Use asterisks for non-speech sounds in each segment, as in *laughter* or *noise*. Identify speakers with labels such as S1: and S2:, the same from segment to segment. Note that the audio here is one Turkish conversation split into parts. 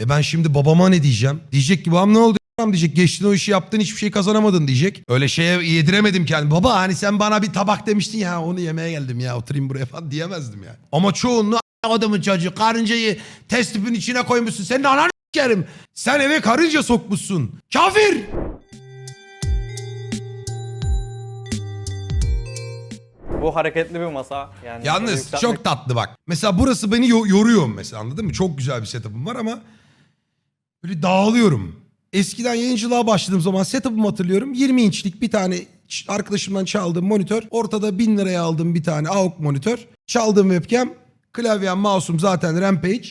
S1: E ben şimdi babama ne diyeceğim? Diyecek ki babam ne oldu? a**am?" diyecek geçtin o işi yaptın hiçbir şey kazanamadın diyecek. Öyle şeye yediremedim kendimi. Baba hani sen bana bir tabak demiştin ya onu yemeye geldim ya oturayım buraya falan diyemezdim yani. Ama çoğunluğu "A** adamın çocuğu karıncayı test tüpün içine koymuşsun. Senin ananı s**erim. Sen eve karınca sokmuşsun. Kafir.
S2: Bu hareketli bir masa. Yani
S1: Yalnız
S2: yükseltmek-
S1: çok tatlı bak. Mesela burası beni yo- yoruyor mesela anladın mı? Çok güzel bir setup'ım var ama böyle dağılıyorum. Eskiden yayıncılığa başladığım zaman setup'ımı hatırlıyorum. 20 inçlik bir tane arkadaşımdan çaldığım monitör. Ortada 1000 liraya aldığım bir tane AUK monitör. Çaldığım webcam. Klavyem, mouse'um zaten Rampage.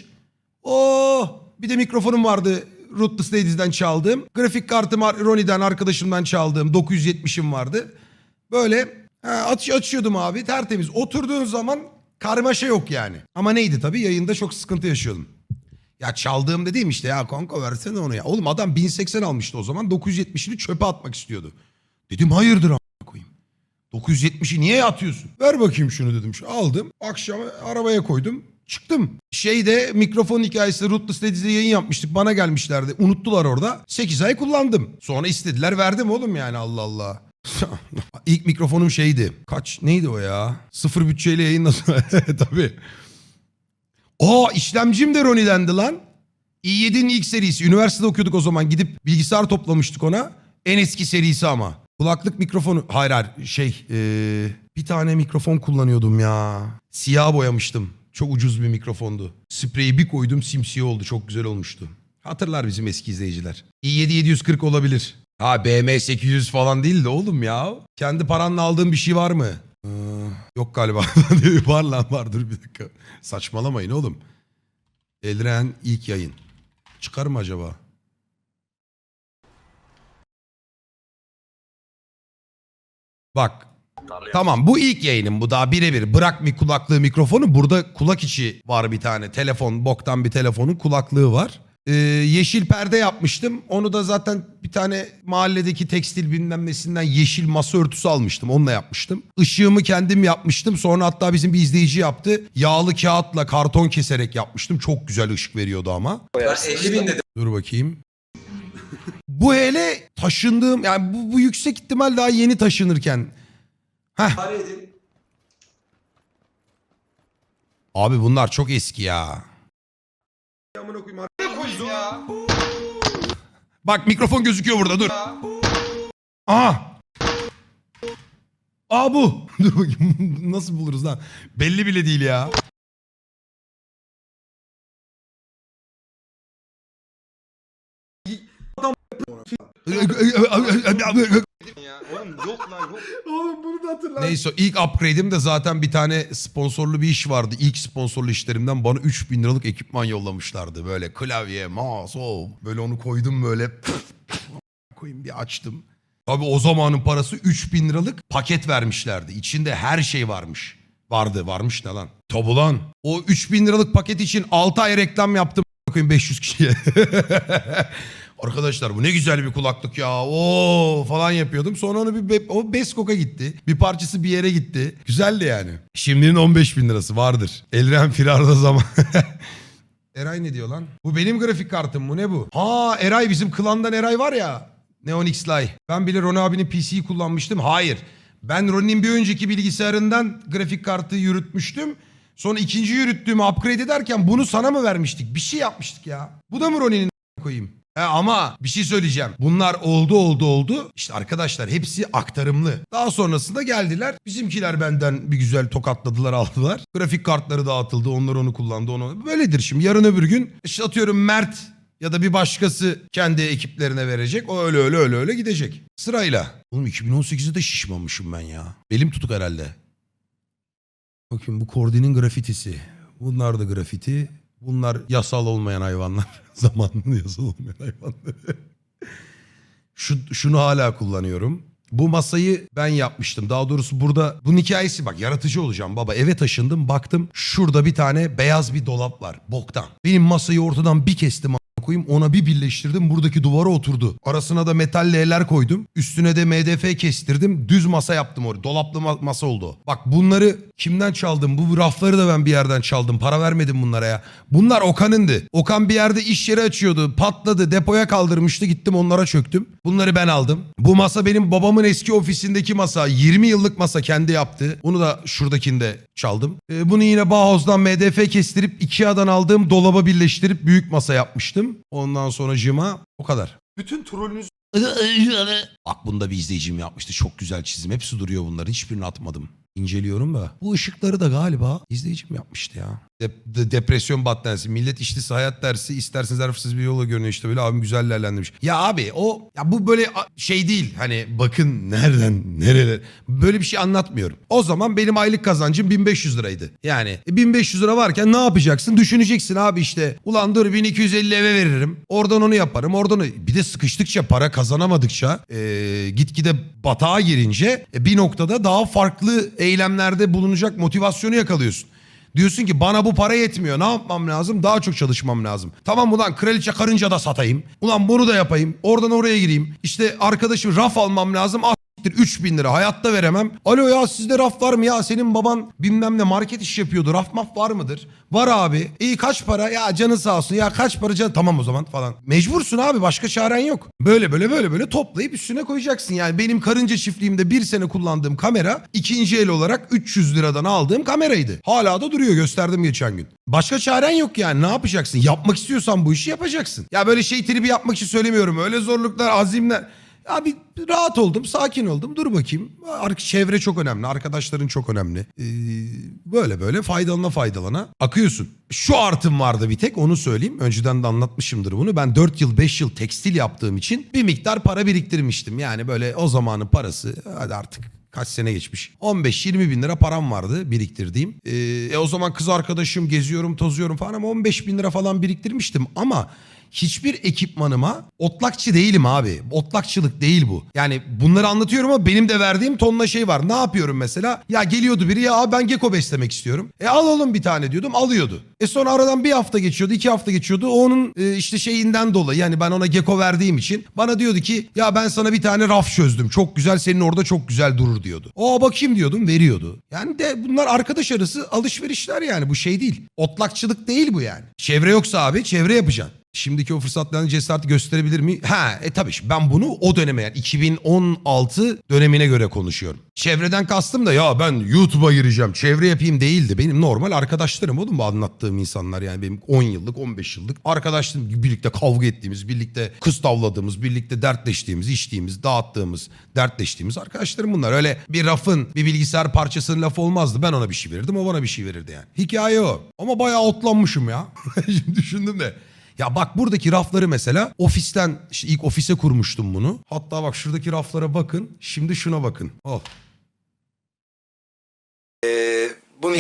S1: Oh! Bir de mikrofonum vardı. Rootless Ladies'den çaldığım. Grafik kartım Ar- Ronnie'den arkadaşımdan çaldığım 970'im vardı. Böyle aç, açıyordum abi tertemiz. Oturduğun zaman karmaşa yok yani. Ama neydi tabii yayında çok sıkıntı yaşıyordum. Ya çaldığım dediğim işte ya kanka versene onu ya. Oğlum adam 1080 almıştı o zaman 970'ini çöpe atmak istiyordu. Dedim hayırdır a**ına koyayım. 970'i niye atıyorsun? Ver bakayım şunu dedim. Şu aldım. Akşam arabaya koydum. Çıktım. Şeyde mikrofon hikayesi Rootless Ladies'de yayın yapmıştık. Bana gelmişlerdi. Unuttular orada. 8 ay kullandım. Sonra istediler verdim oğlum yani Allah Allah. *laughs* İlk mikrofonum şeydi. Kaç neydi o ya? Sıfır bütçeyle yayınladım. *laughs* Tabii. Aa işlemcim de Ronnie'dendi lan. i7'nin ilk serisi. Üniversitede okuyorduk o zaman. Gidip bilgisayar toplamıştık ona. En eski serisi ama. Kulaklık mikrofonu. Hayır hayır şey. eee, bir tane mikrofon kullanıyordum ya. Siyah boyamıştım. Çok ucuz bir mikrofondu. Spreyi bir koydum simsiyah oldu. Çok güzel olmuştu. Hatırlar bizim eski izleyiciler. i7 740 olabilir. Ha BM 800 falan değil de oğlum ya. Kendi paranla aldığın bir şey var mı? Ee, yok galiba. *laughs* var lan var dur bir dakika. Saçmalamayın oğlum. Elren ilk yayın. Çıkar mı acaba? Bak. Tamam bu ilk yayınım bu daha birebir. Bırak mi kulaklığı mikrofonu. Burada kulak içi var bir tane. Telefon boktan bir telefonun kulaklığı var. Ee, yeşil perde yapmıştım. Onu da zaten bir tane mahalledeki tekstil bilmem nesinden yeşil masa örtüsü almıştım. Onunla yapmıştım. Işığımı kendim yapmıştım. Sonra hatta bizim bir izleyici yaptı. Yağlı kağıtla karton keserek yapmıştım. Çok güzel ışık veriyordu ama.
S3: Ben 50 bin dedim.
S1: Dur bakayım. bu hele taşındığım yani bu, bu yüksek ihtimal daha yeni taşınırken. Heh.
S3: Para edin.
S1: Abi bunlar çok eski ya.
S3: ya.
S1: Bak mikrofon gözüküyor burada dur. Aha. Aa bu. Dur bakayım nasıl buluruz lan. Belli bile değil ya.
S3: ya. Oğlum yok lan yok.
S4: Oğlum bunu da hatırla.
S1: Neyse ilk upgrade'im de zaten bir tane sponsorlu bir iş vardı. İlk sponsorlu işlerimden bana 3000 liralık ekipman yollamışlardı. Böyle klavye, mouse, o. Böyle onu koydum böyle. koyayım bir açtım. Tabii o zamanın parası 3000 liralık paket vermişlerdi. İçinde her şey varmış. Vardı varmış ne lan? Tabu lan. O 3000 liralık paket için 6 ay reklam yaptım. Koyayım 500 kişiye. *laughs* Arkadaşlar bu ne güzel bir kulaklık ya. Oo falan yapıyordum. Sonra onu bir o Beskok'a gitti. Bir parçası bir yere gitti. Güzeldi yani. Şimdinin 15 bin lirası vardır. Elren firarda zaman. *laughs* Eray ne diyor lan? Bu benim grafik kartım bu ne bu? Ha Eray bizim klandan Eray var ya. Neon X'lay. Ben bile Ron abinin PC'yi kullanmıştım. Hayır. Ben Ron'in bir önceki bilgisayarından grafik kartı yürütmüştüm. Sonra ikinci yürüttüğümü upgrade ederken bunu sana mı vermiştik? Bir şey yapmıştık ya. Bu da mı Ron'in koyayım? He ama bir şey söyleyeceğim. Bunlar oldu oldu oldu. İşte arkadaşlar hepsi aktarımlı. Daha sonrasında geldiler. Bizimkiler benden bir güzel tokatladılar aldılar. Grafik kartları dağıtıldı. Onlar onu kullandı. Onu. Böyledir şimdi. Yarın öbür gün işte atıyorum Mert ya da bir başkası kendi ekiplerine verecek. O öyle öyle öyle öyle gidecek. Sırayla. Oğlum 2018'de de şişmamışım ben ya. Belim tutuk herhalde. Bakın bu Kordi'nin grafitisi. Bunlar da grafiti. Bunlar yasal olmayan hayvanlar. *laughs* *laughs* Zamanında yasal olmayan hayvanlar. Şu, şunu hala kullanıyorum. Bu masayı ben yapmıştım. Daha doğrusu burada bunun hikayesi bak yaratıcı olacağım baba. Eve taşındım baktım şurada bir tane beyaz bir dolap var boktan. Benim masayı ortadan bir kestim koyayım ona bir birleştirdim buradaki duvara oturdu. Arasına da metal L'ler koydum. Üstüne de MDF kestirdim. Düz masa yaptım oraya. Dolaplı ma- masa oldu. Bak bunları kimden çaldım? Bu rafları da ben bir yerden çaldım. Para vermedim bunlara ya. Bunlar Okan'ındı. Okan bir yerde iş yeri açıyordu. Patladı. Depoya kaldırmıştı. Gittim onlara çöktüm. Bunları ben aldım. Bu masa benim babamın eski ofisindeki masa. 20 yıllık masa kendi yaptı. Bunu da şuradakinde çaldım. Ee, bunu yine Bauhaus'dan MDF kestirip Ikea'dan aldığım dolaba birleştirip büyük masa yapmıştım. Ondan sonra cıma o kadar.
S3: Bütün trolünüz
S1: Bak bunda bir izleyicim yapmıştı. Çok güzel çizim. Hepsi duruyor bunların. Hiçbirini atmadım. İnceliyorum da. Bu ışıkları da galiba izleyicim yapmıştı ya. Dep- de- depresyon battaniyesi. Millet iştisi hayat dersi. isterseniz harfsiz bir yola görünüyor işte böyle abim güzel değerlendirmiş. Ya abi o ya bu böyle şey değil. Hani bakın nereden nereye. Böyle bir şey anlatmıyorum. O zaman benim aylık kazancım 1500 liraydı. Yani e, 1500 lira varken ne yapacaksın? Düşüneceksin abi işte. Ulan dur 1250 eve veririm. Oradan onu yaparım. Oradan. Bir de sıkıştıkça para kazanamadıkça e, gitgide batağa girince e, bir noktada daha farklı eylemlerde bulunacak motivasyonu yakalıyorsun. Diyorsun ki bana bu para yetmiyor. Ne yapmam lazım? Daha çok çalışmam lazım. Tamam ulan kraliçe karınca da satayım. Ulan bunu da yapayım. Oradan oraya gireyim. İşte arkadaşım raf almam lazım. Ah s**tir, 3000 lira hayatta veremem. Alo ya sizde raf var mı ya? Senin baban bilmem ne market iş yapıyordu. Raf maf var mıdır? Var abi. İyi kaç para? Ya canı sağ olsun. Ya kaç para can? Tamam o zaman falan. Mecbursun abi başka çaren yok. Böyle böyle böyle böyle toplayıp üstüne koyacaksın. Yani benim karınca çiftliğimde bir sene kullandığım kamera ikinci el olarak 300 liradan aldığım kameraydı. Hala da duruyor gösterdim geçen gün. Başka çaren yok yani ne yapacaksın? Yapmak istiyorsan bu işi yapacaksın. Ya böyle şey tribi yapmak için söylemiyorum. Öyle zorluklar azimler. Abi rahat oldum, sakin oldum. Dur bakayım. Çevre çok önemli, arkadaşların çok önemli. Ee, böyle böyle faydalana faydalana akıyorsun. Şu artım vardı bir tek onu söyleyeyim. Önceden de anlatmışımdır bunu. Ben 4 yıl 5 yıl tekstil yaptığım için bir miktar para biriktirmiştim. Yani böyle o zamanın parası hadi artık kaç sene geçmiş. 15-20 bin lira param vardı biriktirdiğim. Ee, e, o zaman kız arkadaşım geziyorum tozuyorum falan ama 15 bin lira falan biriktirmiştim. Ama hiçbir ekipmanıma otlakçı değilim abi. Otlakçılık değil bu. Yani bunları anlatıyorum ama benim de verdiğim tonla şey var. Ne yapıyorum mesela? Ya geliyordu biri ya ben gecko beslemek istiyorum. E al oğlum bir tane diyordum alıyordu. E sonra aradan bir hafta geçiyordu iki hafta geçiyordu. Onun e, işte şeyinden dolayı yani ben ona gecko verdiğim için bana diyordu ki ya ben sana bir tane raf çözdüm. Çok güzel senin orada çok güzel durur diyordu. O bakayım diyordum veriyordu. Yani de bunlar arkadaş arası alışverişler yani bu şey değil. Otlakçılık değil bu yani. Çevre yoksa abi çevre yapacaksın. Şimdiki o fırsatların cesareti gösterebilir mi? Ha e tabii ben bunu o döneme yani 2016 dönemine göre konuşuyorum. Çevreden kastım da ya ben YouTube'a gireceğim çevre yapayım değildi. Benim normal arkadaşlarım oğlum bu anlattığım insanlar yani benim 10 yıllık 15 yıllık arkadaşlarım birlikte kavga ettiğimiz, birlikte kız tavladığımız, birlikte dertleştiğimiz, içtiğimiz, dağıttığımız, dertleştiğimiz arkadaşlarım bunlar. Öyle bir rafın, bir bilgisayar parçasının lafı olmazdı. Ben ona bir şey verirdim, o bana bir şey verirdi yani. Hikaye o. Ama bayağı otlanmışım ya. *laughs* Şimdi düşündüm de. Ya bak buradaki rafları mesela ofisten işte ilk ofise kurmuştum bunu. Hatta bak şuradaki raflara bakın. Şimdi şuna bakın. Oh.
S3: bunu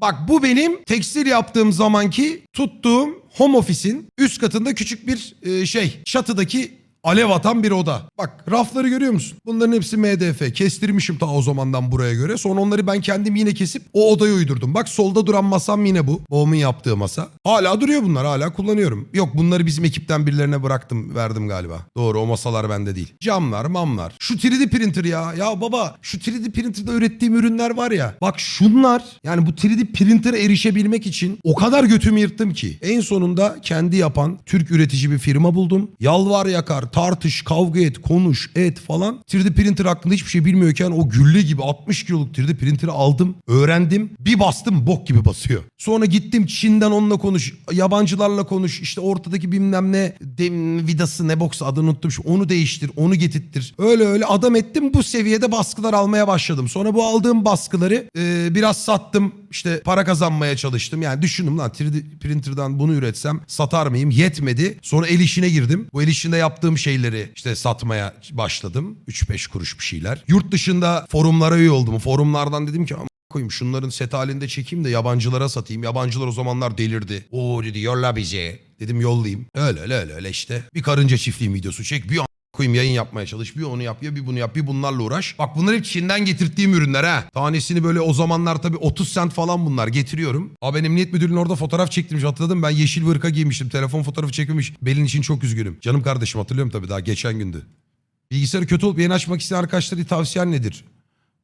S1: Bak bu benim tekstil yaptığım zamanki tuttuğum home office'in üst katında küçük bir e, şey çatıdaki alev atan bir oda. Bak rafları görüyor musun? Bunların hepsi MDF. Kestirmişim ta o zamandan buraya göre. Sonra onları ben kendim yine kesip o odaya uydurdum. Bak solda duran masam yine bu. Babamın yaptığı masa. Hala duruyor bunlar. Hala kullanıyorum. Yok bunları bizim ekipten birilerine bıraktım. Verdim galiba. Doğru o masalar bende değil. Camlar mamlar. Şu 3D printer ya. Ya baba şu 3D printer'da ürettiğim ürünler var ya. Bak şunlar yani bu 3D printer'a erişebilmek için o kadar götümü yırttım ki. En sonunda kendi yapan Türk üretici bir firma buldum. Yalvar yakar, tartış, kavga et, konuş, et falan. 3D printer hakkında hiçbir şey bilmiyorken o gülle gibi 60 kiloluk 3D printer'ı aldım, öğrendim. Bir bastım bok gibi basıyor. Sonra gittim Çin'den onunla konuş, yabancılarla konuş. işte ortadaki bilmem ne dem, vidası ne boksa adını unuttum. Şu Onu değiştir, onu getirttir. Öyle öyle adam ettim bu seviyede baskılar almaya başladım. Sonra bu aldığım baskıları e, biraz sattım. İşte para kazanmaya çalıştım. Yani düşündüm lan 3D printer'dan bunu üretsem satar mıyım? Yetmedi. Sonra el işine girdim. Bu el işinde yaptığım şeyleri işte satmaya başladım. 3-5 kuruş bir şeyler. Yurt dışında forumlara üye oldum. Forumlardan dedim ki "Aman koyayım şunların set halinde çekeyim de yabancılara satayım. Yabancılar o zamanlar delirdi. Oo dedi yolla bize. Dedim yollayayım. Öyle öyle öyle öyle işte. Bir karınca çiftliği videosu çek. Bir koyayım yayın yapmaya çalış. Bir onu yap ya bir bunu yap bir bunlarla uğraş. Bak bunlar hep Çin'den getirttiğim ürünler ha. Tanesini böyle o zamanlar tabii 30 cent falan bunlar getiriyorum. Abi ben emniyet müdürlüğünün orada fotoğraf çektirmiş hatırladım. Ben yeşil bir ırka giymiştim. Telefon fotoğrafı çekilmiş. Belin için çok üzgünüm. Canım kardeşim hatırlıyorum tabii daha geçen gündü. Bilgisayarı kötü olup yeni açmak isteyen arkadaşlara tavsiyen nedir?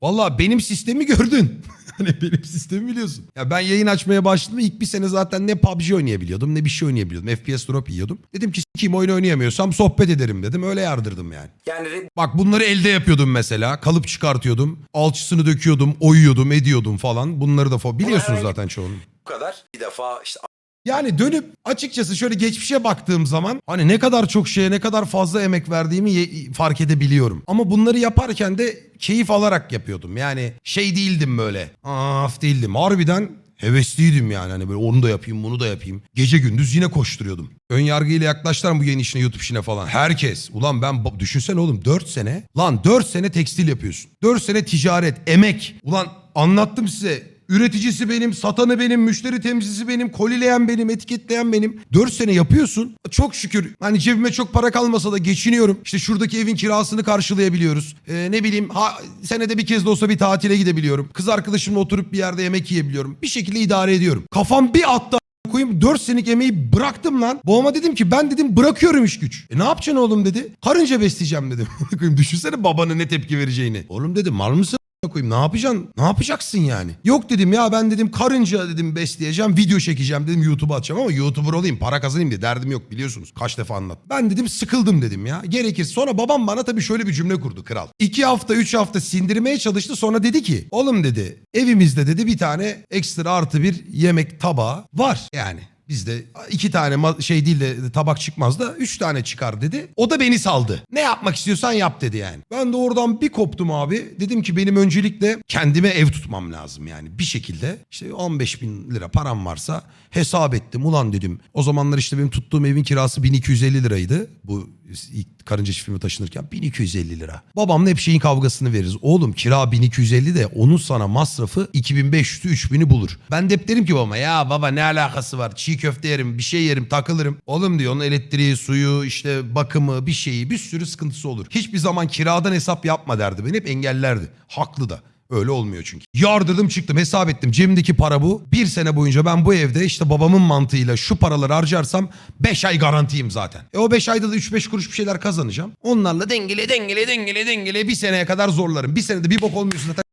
S1: Valla benim sistemi gördün. *laughs* hani benim sistemi biliyorsun. Ya ben yayın açmaya başladım. ilk bir sene zaten ne PUBG oynayabiliyordum ne bir şey oynayabiliyordum. FPS drop yiyordum. Dedim ki kim oyun oynayamıyorsam sohbet ederim dedim. Öyle yardırdım yani.
S3: yani
S1: Bak bunları elde yapıyordum mesela. Kalıp çıkartıyordum. Alçısını döküyordum. Oyuyordum ediyordum falan. Bunları da fo- biliyorsunuz zaten çoğunu.
S3: bu kadar. Bir defa işte
S1: Yani dönüp açıkçası şöyle geçmişe baktığım zaman hani ne kadar çok şeye ne kadar fazla emek verdiğimi fark edebiliyorum. Ama bunları yaparken de keyif alarak yapıyordum. Yani şey değildim böyle. Af değildim. Harbiden hevesliydim yani. Hani böyle onu da yapayım bunu da yapayım. Gece gündüz yine koşturuyordum. Ön yargıyla yaklaştılar mı bu yeni işine YouTube işine falan. Herkes. Ulan ben düşünsene oğlum 4 sene. Lan 4 sene tekstil yapıyorsun. 4 sene ticaret, emek. Ulan anlattım size. Üreticisi benim, satanı benim, müşteri temsilcisi benim, kolileyen benim, etiketleyen benim. 4 sene yapıyorsun. Çok şükür hani cebime çok para kalmasa da geçiniyorum. İşte şuradaki evin kirasını karşılayabiliyoruz. Ee, ne bileyim ha, senede bir kez de olsa bir tatile gidebiliyorum. Kız arkadaşımla oturup bir yerde yemek yiyebiliyorum. Bir şekilde idare ediyorum. Kafam bir attı koyayım 4 senelik emeği bıraktım lan. Babama dedim ki ben dedim bırakıyorum iş güç. E ne yapacaksın oğlum dedi. Karınca besleyeceğim dedim. *laughs* düşünsene babanın ne tepki vereceğini. Oğlum dedim mal mısın? Koyayım ne yapacaksın? Ne yapacaksın yani? Yok dedim ya ben dedim karınca dedim besleyeceğim, video çekeceğim dedim YouTube'a atacağım ama YouTuber olayım, para kazanayım diye derdim yok biliyorsunuz. Kaç defa anlat. Ben dedim sıkıldım dedim ya. Gerekirse sonra babam bana tabii şöyle bir cümle kurdu kral. İki hafta, üç hafta sindirmeye çalıştı sonra dedi ki oğlum dedi evimizde dedi bir tane ekstra artı bir yemek tabağı var yani. Bizde iki tane şey değil de tabak çıkmaz da üç tane çıkar dedi. O da beni saldı. Ne yapmak istiyorsan yap dedi yani. Ben de oradan bir koptum abi. Dedim ki benim öncelikle kendime ev tutmam lazım yani. Bir şekilde işte 15 bin lira param varsa hesap ettim. Ulan dedim o zamanlar işte benim tuttuğum evin kirası 1250 liraydı. Bu ilk karınca çiftliğime taşınırken 1250 lira. Babamla hep şeyin kavgasını veririz. Oğlum kira 1250 de onun sana masrafı 2500'ü 3000'i bulur. Ben de hep derim ki babama ya baba ne alakası var? Çiğ köfte yerim, bir şey yerim, takılırım. Oğlum diyor onun elektriği, suyu, işte bakımı, bir şeyi, bir sürü sıkıntısı olur. Hiçbir zaman kiradan hesap yapma derdi. Beni hep engellerdi. Haklı da. Öyle olmuyor çünkü. Yardırdım çıktım hesap ettim. Cebimdeki para bu. Bir sene boyunca ben bu evde işte babamın mantığıyla şu paraları harcarsam 5 ay garantiyim zaten. E o 5 ayda da 3-5 kuruş bir şeyler kazanacağım. Onlarla dengele dengele dengele dengele bir seneye kadar zorlarım. Bir senede bir bok olmuyorsun zaten.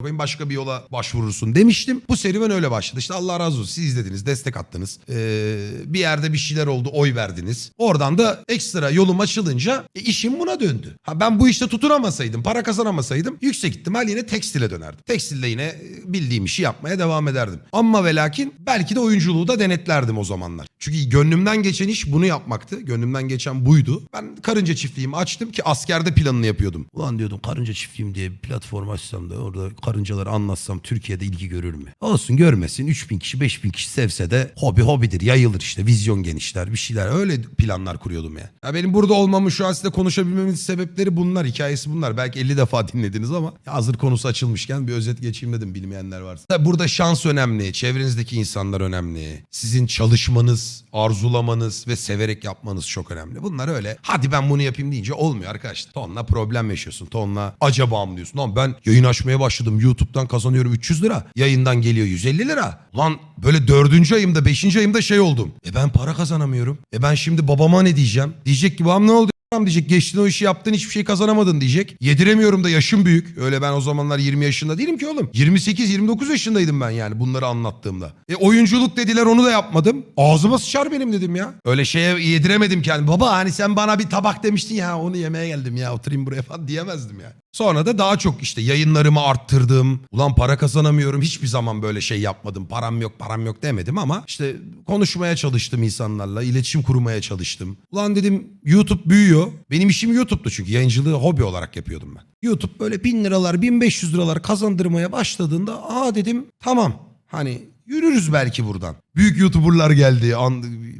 S1: Koyayım, başka bir yola başvurursun demiştim. Bu serüven öyle başladı. İşte Allah razı olsun siz izlediniz, destek attınız. Ee, bir yerde bir şeyler oldu, oy verdiniz. Oradan da ekstra yolum açılınca e, işim buna döndü. Ha ben bu işte tutunamasaydım, para kazanamasaydım yüksek ihtimal yine tekstile dönerdim. Tekstilde yine e, bildiğim işi yapmaya devam ederdim. Ama ve lakin belki de oyunculuğu da denetlerdim o zamanlar. Çünkü gönlümden geçen iş bunu yapmaktı. Gönlümden geçen buydu. Ben karınca çiftliğimi açtım ki askerde planını yapıyordum. Ulan diyordum karınca çiftliğim diye bir platform açsam da orada karıncaları anlatsam Türkiye'de ilgi görür mü? Olsun görmesin 3000 kişi 5000 kişi sevse de hobi hobidir yayılır işte vizyon genişler bir şeyler öyle planlar kuruyordum ya. ya benim burada olmamın şu an size konuşabilmemin sebepleri bunlar hikayesi bunlar. Belki 50 defa dinlediniz ama hazır konusu açılmışken bir özet geçeyim dedim bilmeyenler varsa. Tabii burada şans önemli, çevrenizdeki insanlar önemli. Sizin çalışmanız, arzulamanız ve severek yapmanız çok önemli. Bunlar öyle hadi ben bunu yapayım deyince olmuyor arkadaşlar. Tonla problem yaşıyorsun. Tonla acaba mı diyorsun? Lan ben yayın açmaya başladım. YouTube'dan kazanıyorum 300 lira. Yayından geliyor 150 lira. Lan böyle dördüncü ayımda beşinci ayımda şey oldum. E ben para kazanamıyorum. E ben şimdi babama ne diyeceğim? Diyecek ki babam ne oldu? Tamam diyecek geçtin o işi yaptın hiçbir şey kazanamadın diyecek. Yediremiyorum da yaşım büyük. Öyle ben o zamanlar 20 yaşında değilim ki oğlum. 28-29 yaşındaydım ben yani bunları anlattığımda. E oyunculuk dediler onu da yapmadım. Ağzıma sıçar benim dedim ya. Öyle şeye yediremedim kendimi. Baba hani sen bana bir tabak demiştin ya onu yemeye geldim ya oturayım buraya falan diyemezdim ya. Sonra da daha çok işte yayınlarımı arttırdım. Ulan para kazanamıyorum. Hiçbir zaman böyle şey yapmadım. Param yok, param yok demedim ama işte konuşmaya çalıştım insanlarla. iletişim kurmaya çalıştım. Ulan dedim YouTube büyüyor. Benim işim YouTube'du çünkü yayıncılığı hobi olarak yapıyordum ben. YouTube böyle bin liralar, 1500 liralar kazandırmaya başladığında aa dedim tamam hani Yürürüz belki buradan. Büyük YouTuber'lar geldi.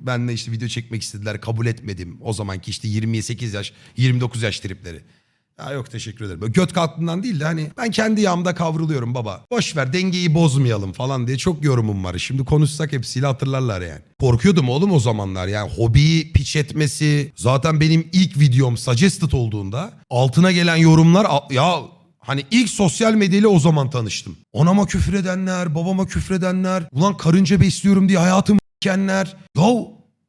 S1: Benle işte video çekmek istediler. Kabul etmedim. O zamanki işte 28 yaş, 29 yaş tripleri. Ya yok teşekkür ederim. Böyle göt kalktığından değil de hani ben kendi yağımda kavruluyorum baba. Boş ver dengeyi bozmayalım falan diye çok yorumum var. Şimdi konuşsak hepsiyle hatırlarlar yani. Korkuyordum oğlum o zamanlar yani hobiyi piç etmesi. Zaten benim ilk videom suggested olduğunda altına gelen yorumlar ya Hani ilk sosyal medyayla o zaman tanıştım. Anama küfür edenler, babama küfür edenler, ulan karınca besliyorum diye hayatımı kenler. Ya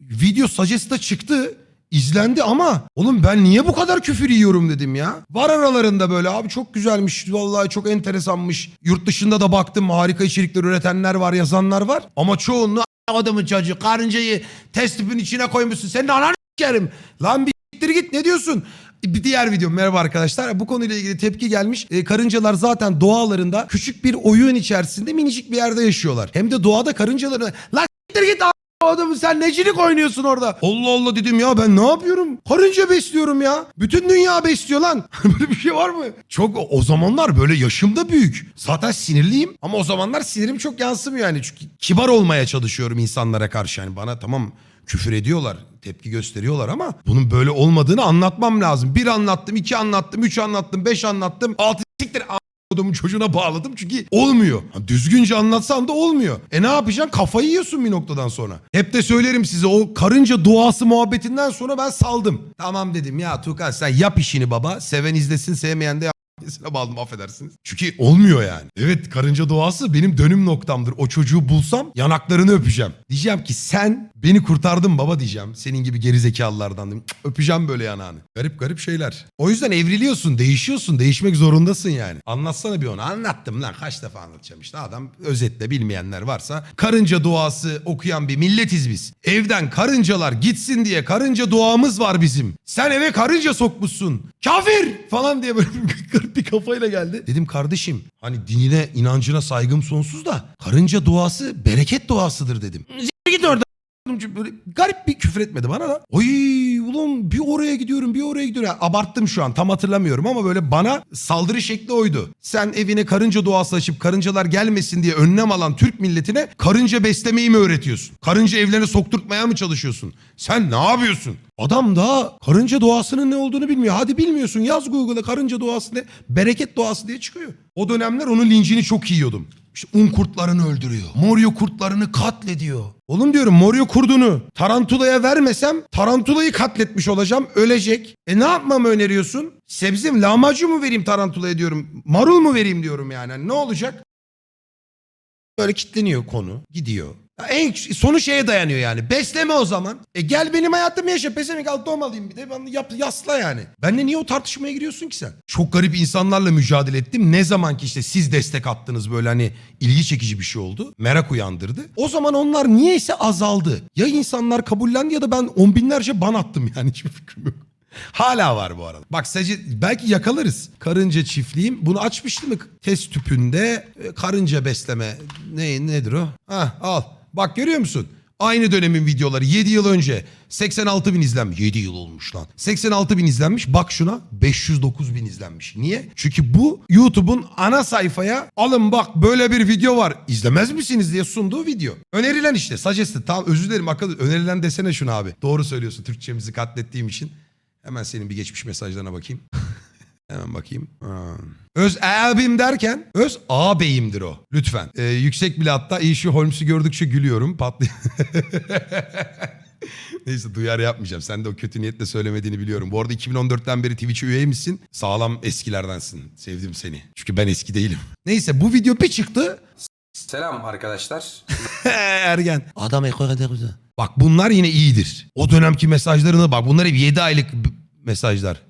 S1: video suggest'ta çıktı. İzlendi ama oğlum ben niye bu kadar küfür yiyorum dedim ya. Var aralarında böyle abi çok güzelmiş vallahi çok enteresanmış. Yurt dışında da baktım harika içerikler üretenler var yazanlar var. Ama çoğunluğu "A- adamın çocuğu karıncayı test tüpün içine koymuşsun senin ananı s**erim. Lan bir s**tir git ne diyorsun? Bir diğer video merhaba arkadaşlar. Bu konuyla ilgili tepki gelmiş. Ee, karıncalar zaten doğalarında küçük bir oyun içerisinde minicik bir yerde yaşıyorlar. Hem de doğada karıncaları... Lan s**tir git a- adamı sen necilik oynuyorsun orada. Allah Allah dedim ya ben ne yapıyorum? Karınca besliyorum ya. Bütün dünya besliyor lan. *laughs* böyle bir şey var mı? Çok o zamanlar böyle yaşım da büyük. Zaten sinirliyim ama o zamanlar sinirim çok yansımıyor yani. Çünkü kibar olmaya çalışıyorum insanlara karşı. Yani bana tamam küfür ediyorlar, tepki gösteriyorlar ama bunun böyle olmadığını anlatmam lazım. Bir anlattım, iki anlattım, üç anlattım, beş anlattım, altı siktir Adamın çocuğuna bağladım çünkü olmuyor. Düzgünce anlatsan da olmuyor. E ne yapacaksın? Kafayı yiyorsun bir noktadan sonra. Hep de söylerim size o karınca duası muhabbetinden sonra ben saldım. Tamam dedim ya Tukan sen yap işini baba. Seven izlesin sevmeyen de *laughs* Sine bağladım affedersiniz. Çünkü olmuyor yani. Evet karınca doğası benim dönüm noktamdır. O çocuğu bulsam yanaklarını öpeceğim. Diyeceğim ki sen beni kurtardın baba diyeceğim. Senin gibi gerizekalılardan Öpeceğim böyle yanağını. Garip garip şeyler. O yüzden evriliyorsun, değişiyorsun, değişmek zorundasın yani. Anlatsana bir onu. Anlattım lan kaç defa anlatacağım işte. Adam özetle bilmeyenler varsa. Karınca duası okuyan bir milletiz biz. Evden karıncalar gitsin diye karınca duamız var bizim. Sen eve karınca sokmuşsun. Kafir falan diye böyle *laughs* garip bir kafayla geldi. Dedim kardeşim hani dinine inancına saygım sonsuz da karınca duası bereket duasıdır dedim. Git orada böyle garip bir küfür etmedi bana da. Oy ulan bir oraya gidiyorum bir oraya gidiyorum. Yani abarttım şu an tam hatırlamıyorum ama böyle bana saldırı şekli oydu. Sen evine karınca duası açıp karıncalar gelmesin diye önlem alan Türk milletine karınca beslemeyi mi öğretiyorsun? Karınca evlerine sokturtmaya mı çalışıyorsun? Sen ne yapıyorsun? Adam da karınca doğasının ne olduğunu bilmiyor. Hadi bilmiyorsun yaz Google'a karınca doğası ne? Bereket doğası diye çıkıyor. O dönemler onun lincini çok yiyordum. İşte un kurtlarını öldürüyor. Morio kurtlarını katlediyor. Oğlum diyorum Morio kurdunu tarantulaya vermesem tarantulayı katletmiş olacağım. Ölecek. E ne yapmamı öneriyorsun? Sebze mi lahmacun mu vereyim tarantulaya diyorum. Marul mu vereyim diyorum yani. Hani ne olacak? Böyle kitleniyor konu. Gidiyor. En sonu şeye dayanıyor yani. Besleme o zaman. E gel benim hayatımı yaşa. Pesemek al doğmalıyım bir de. Bana yap, yasla yani. Benle niye o tartışmaya giriyorsun ki sen? Çok garip insanlarla mücadele ettim. Ne zaman ki işte siz destek attınız böyle hani ilgi çekici bir şey oldu. Merak uyandırdı. O zaman onlar niyeyse azaldı. Ya insanlar kabullendi ya da ben on binlerce ban attım *laughs* yani. Hiçbir fikrim yok. Hala var bu arada. Bak sadece belki yakalarız. Karınca çiftliğim. Bunu açmıştım mı test tüpünde e, karınca besleme. Ne nedir o? Ha al. Bak görüyor musun? Aynı dönemin videoları 7 yıl önce 86 bin izlenmiş. 7 yıl olmuş lan. 86 bin izlenmiş. Bak şuna 509 bin izlenmiş. Niye? Çünkü bu YouTube'un ana sayfaya alın bak böyle bir video var. İzlemez misiniz diye sunduğu video. Önerilen işte. Suggested. Tamam özür dilerim. Akıl, önerilen desene şunu abi. Doğru söylüyorsun Türkçemizi katlettiğim için. Hemen senin bir geçmiş mesajlarına bakayım. Hemen bakayım. Ha. Öz abim derken öz ağabeyimdir o. Lütfen. Ee, yüksek bile hatta iyi şu Holmes'u gördükçe gülüyorum. Patlıyor. *laughs* Neyse duyar yapmayacağım. Sen de o kötü niyetle söylemediğini biliyorum. Bu arada 2014'ten beri Twitch'e üye misin? Sağlam eskilerdensin. Sevdim seni. Çünkü ben eski değilim. *laughs* Neyse bu video bir çıktı.
S3: Selam arkadaşlar. *laughs*
S1: Ergen. Adam ekonomi Bak bunlar yine iyidir. O dönemki mesajlarına bak. Bunlar hep 7 aylık mesajlar.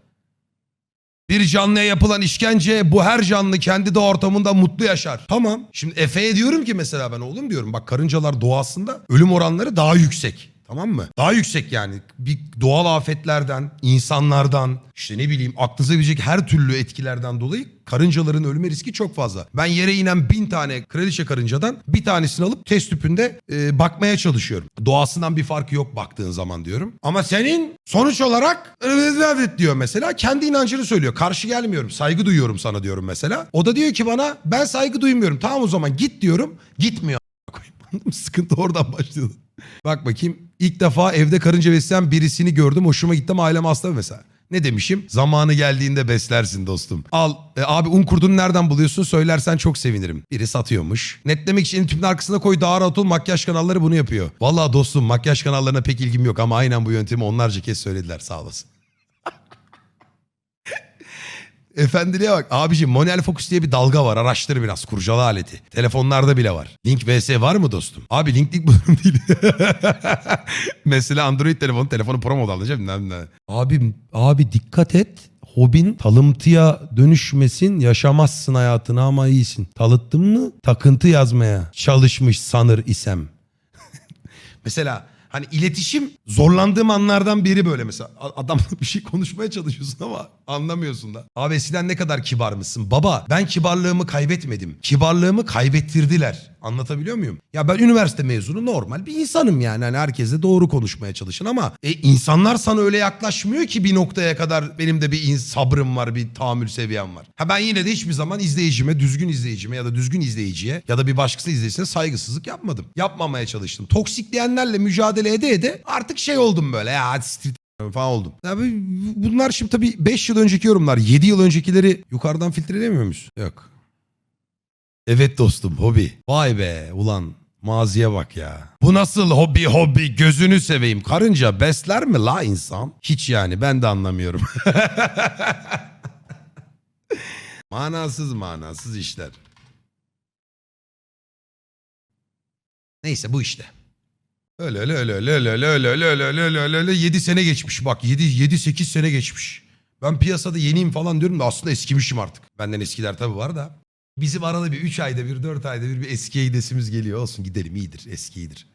S1: Bir canlıya yapılan işkence bu her canlı kendi de ortamında mutlu yaşar. Tamam. Şimdi Efe'ye diyorum ki mesela ben oğlum diyorum bak karıncalar doğasında ölüm oranları daha yüksek. Tamam mı? Daha yüksek yani. Bir doğal afetlerden, insanlardan, işte ne bileyim aklınıza gelecek her türlü etkilerden dolayı karıncaların ölme riski çok fazla. Ben yere inen bin tane kraliçe karıncadan bir tanesini alıp test tüpünde e, bakmaya çalışıyorum. Doğasından bir farkı yok baktığın zaman diyorum. Ama senin sonuç olarak evet diyor mesela. Kendi inancını söylüyor. Karşı gelmiyorum. Saygı duyuyorum sana diyorum mesela. O da diyor ki bana ben saygı duymuyorum. Tamam o zaman git diyorum. Gitmiyor. *laughs* Sıkıntı oradan başladı. Bak bakayım. İlk defa evde karınca besleyen birisini gördüm. Hoşuma gitti ama ailem hasta mesela. Ne demişim? Zamanı geldiğinde beslersin dostum. Al e, abi un kurdunu nereden buluyorsun söylersen çok sevinirim. Biri satıyormuş. Netlemek için tüpün arkasına koy daha rahat ol makyaj kanalları bunu yapıyor. Vallahi dostum makyaj kanallarına pek ilgim yok ama aynen bu yöntemi onlarca kez söylediler sağ olasın. Efendiliğe bak. Abiciğim Monel Focus diye bir dalga var. Araştır biraz. Kurcala aleti. Telefonlarda bile var. Link vs var mı dostum? Abi link link bulurum değil. *laughs* Mesela Android telefonu. Telefonu pro model alacağım. Ne- ne- Abi, abi dikkat et. Hobin talıntıya dönüşmesin. Yaşamazsın hayatını ama iyisin. Talıttın mı takıntı yazmaya çalışmış sanır isem. Mesela hani iletişim zorlandığım anlardan biri böyle mesela. Adamla *laughs* bir şey konuşmaya çalışıyorsun ama anlamıyorsun da. Abi eskiden ne kadar kibar mısın? Baba ben kibarlığımı kaybetmedim. Kibarlığımı kaybettirdiler. Anlatabiliyor muyum? Ya ben üniversite mezunu normal bir insanım yani. Hani herkese doğru konuşmaya çalışın ama e, insanlar sana öyle yaklaşmıyor ki bir noktaya kadar benim de bir sabrım var, bir tahammül seviyem var. Ha ben yine de hiçbir zaman izleyicime, düzgün izleyicime ya da düzgün izleyiciye ya da bir başkası izleyicisine saygısızlık yapmadım. Yapmamaya çalıştım. Toksikleyenlerle mücadele ede ede artık şey oldum böyle ya hadi street falan oldum. Abi bunlar şimdi tabii 5 yıl önceki yorumlar. 7 yıl öncekileri yukarıdan filtrelemiyor muyuz? Yok. Evet dostum hobi. Vay be ulan maziye bak ya. Bu nasıl hobi hobi gözünü seveyim. Karınca besler mi la insan? Hiç yani ben de anlamıyorum. manasız manasız işler. Neyse bu işte. Öyle öyle öyle öyle öyle öyle öyle öyle öyle öyle öyle öyle öyle 7 sene geçmiş bak 7 7 8 sene geçmiş. Ben piyasada yeniyim falan diyorum da aslında eskimişim artık. Benden eskiler tabii var da. Bizim arada bir 3 ayda bir 4 ayda bir bir eskiye gidesimiz geliyor. Olsun gidelim iyidir eski iyidir.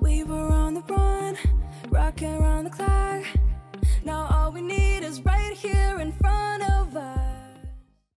S4: We around the clock. Now all we need is right here in front.